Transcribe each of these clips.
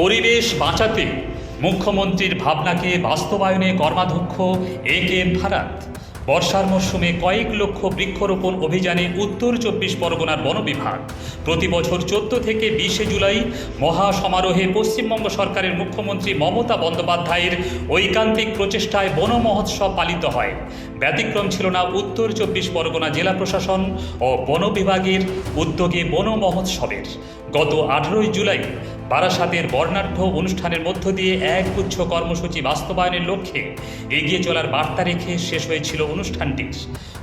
পরিবেশ বাঁচাতে মুখ্যমন্ত্রীর ভাবনাকে বাস্তবায়নে কর্মাধ্যক্ষ এ কে এম ফারাত বর্ষার মরশুমে কয়েক লক্ষ বৃক্ষরোপণ অভিযানে উত্তর চব্বিশ পরগনার বন বিভাগ। প্রতি বছর চোদ্দ থেকে বিশে জুলাই মহা সমারোহে পশ্চিমবঙ্গ সরকারের মুখ্যমন্ত্রী মমতা বন্দ্যোপাধ্যায়ের ঐকান্তিক প্রচেষ্টায় বন মহোৎসব পালিত হয়। ব্যতিক্রম ছিল না উত্তর চব্বিশ পরগনা জেলা প্রশাসন ও বন বিভাগের উদ্যোগে বন মহোৎসবের। গত আঠেরোই জুলাই বারাসাতের বর্ণাঢ্য অনুষ্ঠানের মধ্য দিয়ে একগুচ্ছ কর্মসূচি বাস্তবায়নের লক্ষ্যে এগিয়ে চলার বার্তা রেখে শেষ হয়েছিল অনুষ্ঠানটি।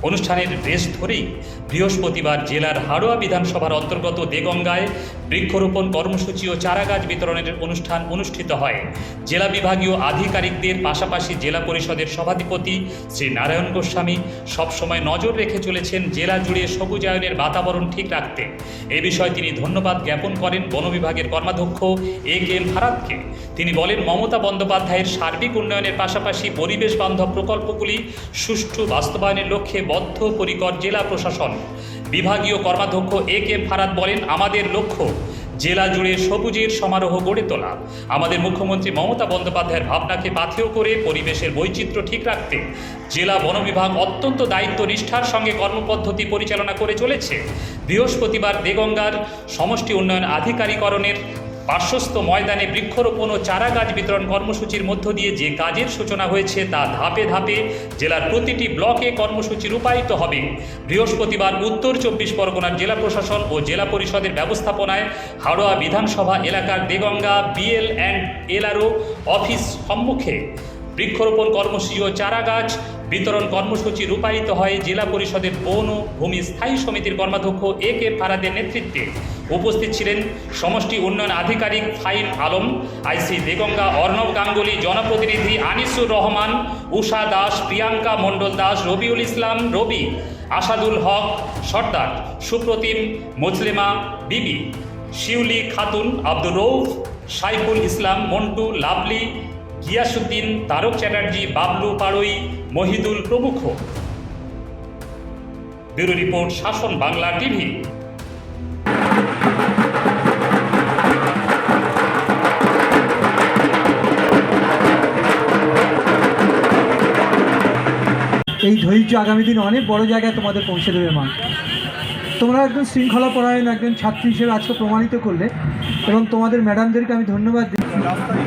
অনুষ্ঠানের রেশ ধরেই বৃহস্পতিবার জেলার হাড়োয়া বিধানসভার অন্তর্গত দেগঙ্গায় বৃক্ষরোপণ কর্মসূচি ও চারাগাছ বিতরণের অনুষ্ঠান অনুষ্ঠিত হয়। জেলা বিভাগীয় আধিকারিকদের পাশাপাশি জেলা পরিষদের সভাধিপতি শ্রী নারায়ণ গোস্বামী সবসময় নজর রেখে চলেছেন জেলা জুড়ে সবুজায়নের বাতাবরণ ঠিক রাখতে। এ বিষয়ে তিনি ধন্যবাদ জ্ঞাপন করেন বন বিভাগের কর্মাধ্যক্ষ এ কে এম ফারাদকে। তিনি বলেন, মমতা বন্দ্যোপাধ্যায়ের সার্বিক উন্নয়নের পাশাপাশি পরিবেশ বান্ধব প্রকল্পগুলি সুষ্ঠু বাস্তবায়নের লক্ষ্যে বদ্ধপরিকর জেলা প্রশাসন। বিভাগীয় কর্মাধ্যক্ষ এ কে এম বলেন, আমাদের লক্ষ্য জেলা জুড়ে সবুজের সমারোহ গড়ে তোলা। আমাদের মুখ্যমন্ত্রী মমতা বন্দ্যোপাধ্যায়ের ভাবনাকে পাথেয় করে পরিবেশের বৈচিত্র্য ঠিক রাখতে জেলা বন বিভাগ অত্যন্ত দায়িত্ব নিষ্ঠার সঙ্গে কর্মপদ্ধতি পরিচালনা করে চলেছে। বৃহস্পতিবার দেগঙ্গার সমষ্টি উন্নয়ন আধিকারিকরণের পার্শ্বস্থ ময়দানে বৃক্ষরোপণ ও চারা গাছ বিতরণ কর্মসূচির মধ্য দিয়ে যে কাজের সূচনা হয়েছে তা ধাপে ধাপে জেলার প্রতিটি ব্লকে কর্মসূচি রূপায়িত হবে। বৃহস্পতিবার উত্তর চব্বিশ পরগনার জেলা প্রশাসন ও জেলা পরিষদের ব্যবস্থাপনায় হাওড়া বিধানসভা এলাকার Deganga, BL and LRO office সম্মুখে বৃক্ষরোপণ কর্মসূচি ও চারা গাছ বিতরণ কর্মসূচি রূপায়িত হয় জেলা পরিষদের বন ও ভূমি স্থায়ী সমিতির কর্মাধ্যক্ষ এ কে ফারাদের নেতৃত্বে। উপস্থিত ছিলেন সমষ্টি উন্নয়ন আধিকারিক ফাইম আলম, আইসি দেগঙ্গা, অর্ণব গাঙ্গুলি, জনপ্রতিনিধি আনিসুর রহমান, উষা দাস, প্রিয়াঙ্কা মণ্ডল দাস, রবিউল ইসলাম, রবি, আসাদুল হক, সর্দার, সুপ্রতিম মুসলিমা বিবি, শিউলি খাতুন, আব্দুর রৌফ সাইফুল ইসলাম, মন্টু, লাভলি গিয়াসুদ্দিন, তারক চ্যাটার্জি, বাবলু পাড়ই, মহিদুল প্রমুখ। ব্যুরো রিপোর্ট, শাসন বাংলা টিভি। এই ধৈর্য আগামী দিনে অনেক বড় জায়গায় তোমাদের পৌঁছে দেবে, মা। তোমরা একজন শৃঙ্খলা পরায়ণ একজন ছাত্রী হিসেবে আজকে প্রমাণিত করলে এবং তোমাদের ম্যাডামদেরকে আমি ধন্যবাদ দিই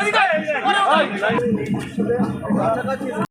এদিকে